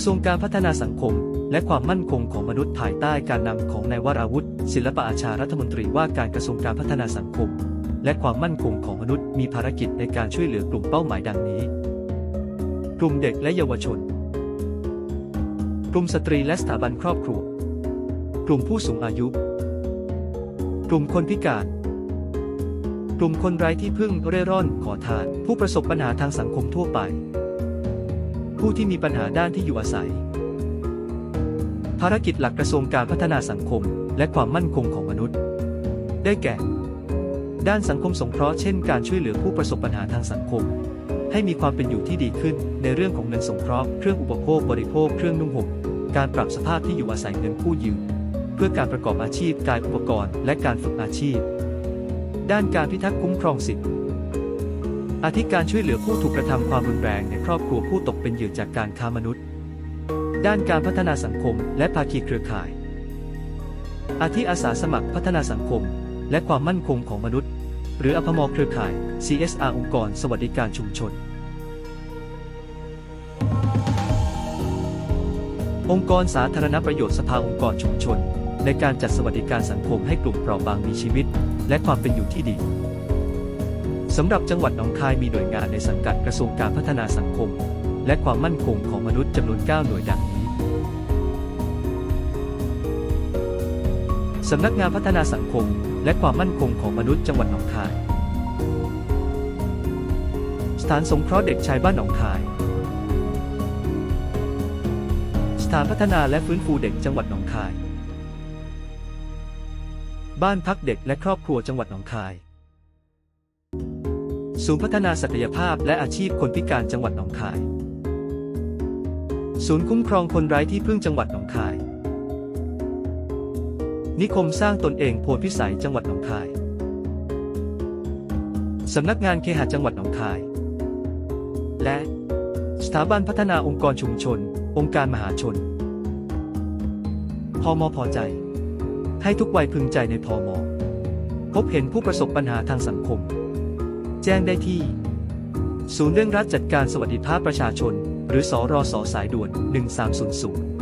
ระทรวงการพัฒนาสังคม และความมั่นคงของมนุษย์ภายใต้การนำของนายวราวุธศิลปอาชารัฐมนตรีว่าการกระทรวงการพัฒนาสังคม และความมั่นคงของมนุษย์มีภารกิจในการช่วยเหลือกลุ่มเป้าหมายดังนี้ กลุ่มเด็กและเยาวชน กลุ่มสตรีและสถาบันครอบครัว กลุ่มผู้สูงอายุ กลุ่มคนพิการกลุ่มคนไร้ที่พึ่งเร่ร่อนขอทาน ผู้ประสบปัญหาทางสังคมทั่วไป ผู้ที่มีปัญหาด้านที่อยู่อาศัย ภารกิจหลักกระทรวงการพัฒนาสังคม และความมั่นคงของมนุษย์ ได้แก่ ด้านสังคมสงเคราะห์เช่นการช่วยเหลือผู้ประสบปัญหาทางสังคม ให้มีความเป็นอยู่ที่ดีขึ้น ในเรื่องของเงินสงเคราะห์เครื่องอุปโภคบริโภคเครื่องนุ่งห่มการปรับสภาพที่อยู่อาศัยเงินผู้ยืมเพื่อการประกอบอาชีพกายอุปกรณ์ และการฝึกอาชีพ ด้านการพิทักษ์คุ้มครองสิทธิ อาทิการช่วยเหลือผู้ถูกกระทำความรุนแรงในครอบครัวผู้ตกเป็นเหยื่อจากการค้ามนุษย์ ด้านการพัฒนาสังคมและภาคีเครือข่าย อาทิอาสาสมัครพัฒนาสังคม และความมั่นคงของมนุษย์ หรืออพมเครือข่าย CSR องค์กร สวัสดิการชุมชน องค์กรสาธารณประโยชน์สภาองค์กรชุมชน ในการจัดสวัสดิการสังคมให้กลุ่มเปราะบางมีชีวิต และความเป็นอยู่ที่ดี สำหรับจังหวัดหนองคายมีหน่วยงานในสังกัดกระทรวงการพัฒนาสังคม และความมั่นคงของมนุษย์จำนวน 9 หน่วยดังนี้ สำนักงานพัฒนาสังคม และความมั่นคงของมนุษย์จังหวัดหนองคาย สถานสงเคราะห์เด็กชายบ้านหนองคาย สถานพัฒนาและฟื้นฟูเด็กจังหวัดหนองคาย บ้านพักเด็กและครอบครัวจังหวัดหนองคาย ศูนย์พัฒนาศักยภาพและอาชีพคนพิการจังหวัดหนองคาย ศูนย์คุ้มครองคนไร้ที่พึ่งจังหวัดหนองคาย นิคมสร้างตนเองโพธิพิสัยจังหวัดหนองคาย สำนักงานเคหะจังหวัดหนองคาย และ สถาบันพัฒนาองค์กรชุมชน องค์การมหาชน พอมอพอใจ ให้ทุกวัยพึงใจในพอมอพบเห็นผู้ประสบปัญหาทางสังคม แจ้งได้ที่ ศูนย์เร่องรัฐจัดการสวัสดิภาพประชาชน หรือสอรอสอสายด่วน 1300